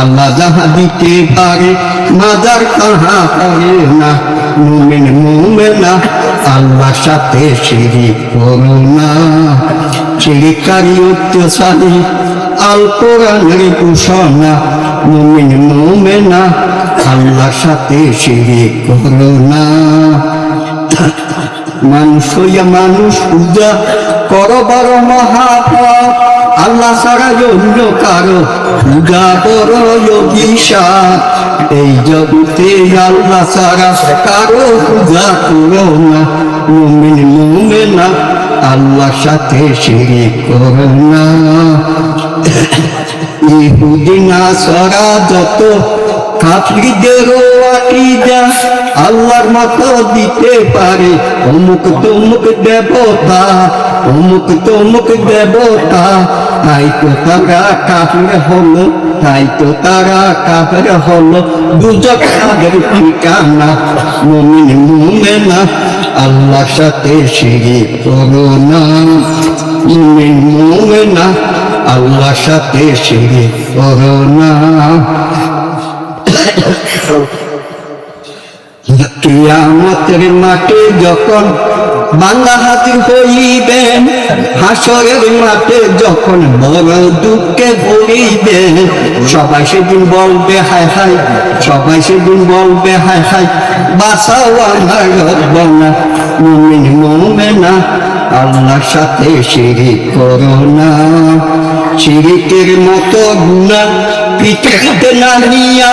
আল্লাহ যাহা দিতে পারে, মাজার কাহা করে না। মুমিন মুমেনা আল্লাহর সাথে শিরিক করো না। শিরিকারী অত্যাচারী আল কোরআনের ঘোষণা মুমিন মুমেনা আল্লাহর সাথে শিরিক করো না। মানুষ হইয়া মানুষ পূজা করবার মহাপাপ আল্লাহ ছাড়া অন্য কারও পূজা বড় অভিশাপ। এই জগতে আল্লাহ ছাড়া কারও পূজা করো না। মুমিন, মুমেনা আল্লাহ সাথে শিরিক করো না। ইহুদিনা সরা যত আকিদা, আল্লাহর মতো দিতে পারে। অমুক তমুক দেবতা, অমুক তমুক দেবতা। তাই তো তারা কাফির হলো, তাই তো তারা কাফির হলো। দুজক তাদের ঠিকানা, মুমিন মুমেনা, আল্লাহর সাথে শিরিক করো না। মুমিন মুমেনা, আল্লাহর সাথে শিরিক করো না। কিয়ামতের মাঠে যখন বাংলা হাতির হইবেন, হাসরের মাঠে যখন বড় দুঃখে পড়িবেন সবাই সেদিন বলবে, হায় হায়, সবাই সেদিন বলবে, হায় হায়, বাসাও আমার সাথে করো না। মতো গুণা পৃথিবীতে না নিয়া